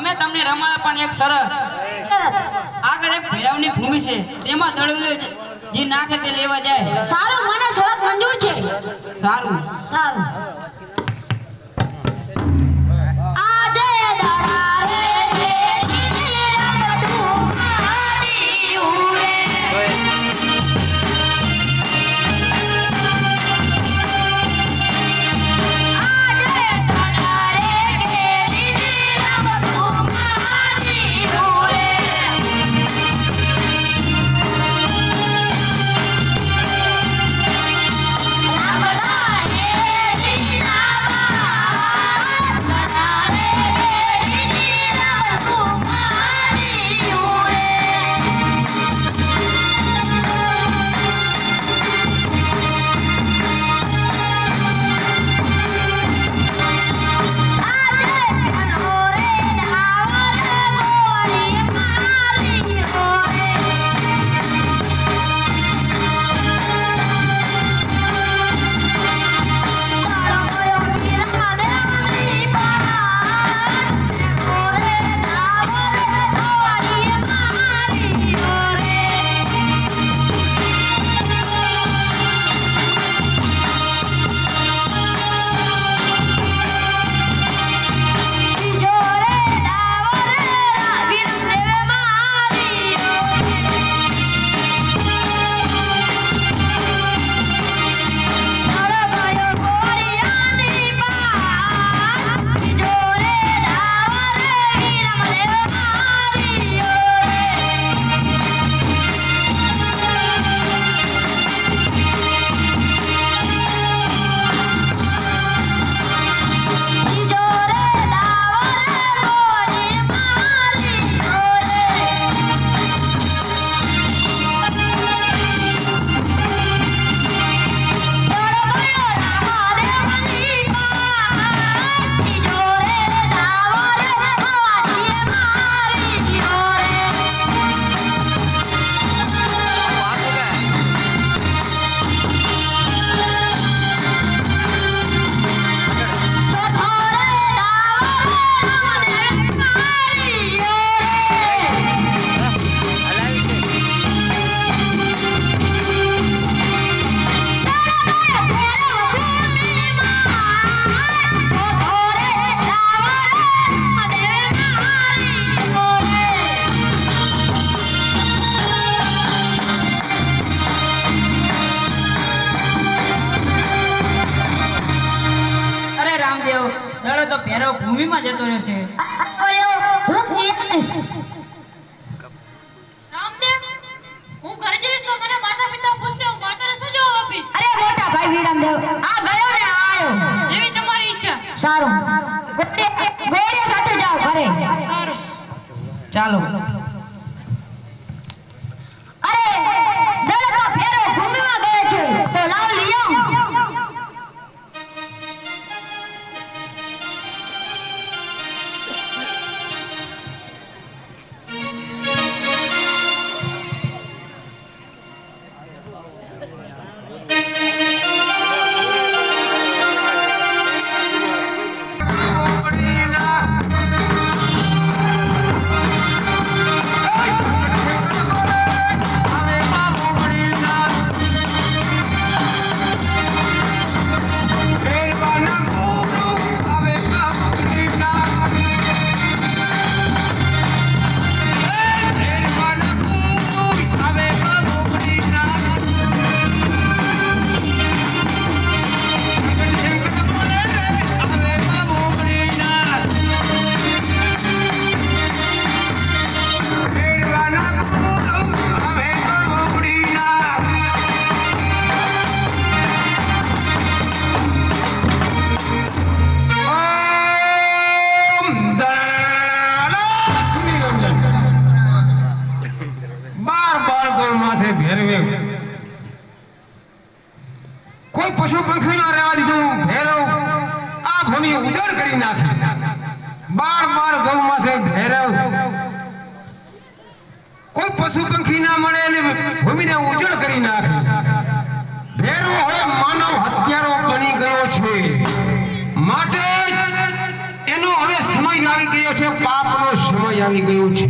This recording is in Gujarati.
મળે પણ એક સરસ. આગળ એક ભૈરવની ભૂમિ છે. તેમાં દળુલે જે નાખે તે લેવા જાય. સારું મને સરસ મંજૂર છે. સારું. સારું. દડો તો ભેરવ ભૂમિમાં જતો રહેશે. રામદેવ હું ઘરે જઈશ તો મને માતા પિતા પૂછશે હું માતાને શું જવાબ આપીશ? અરે મોટા ભાઈ વિરમદેવ આ ગયો ને આયો. જેવી તમારી ઈચ્છા. સારું. ગોળે ગોળે સાથે જાઓ ઘરે. સારું. ચાલો. નાખી બાર બાર ગૌ માથે ભેરવ. કોઈ પશુ પંખી ના મળે અને ભૂમિને ઉજળ કરી નાખે. ભેરવો હવે માનવ હત્યારો બની ગયો છે. માટે એનો હવે સમય આવી ગયો છે, પાપનો સમય આવી ગયો છે.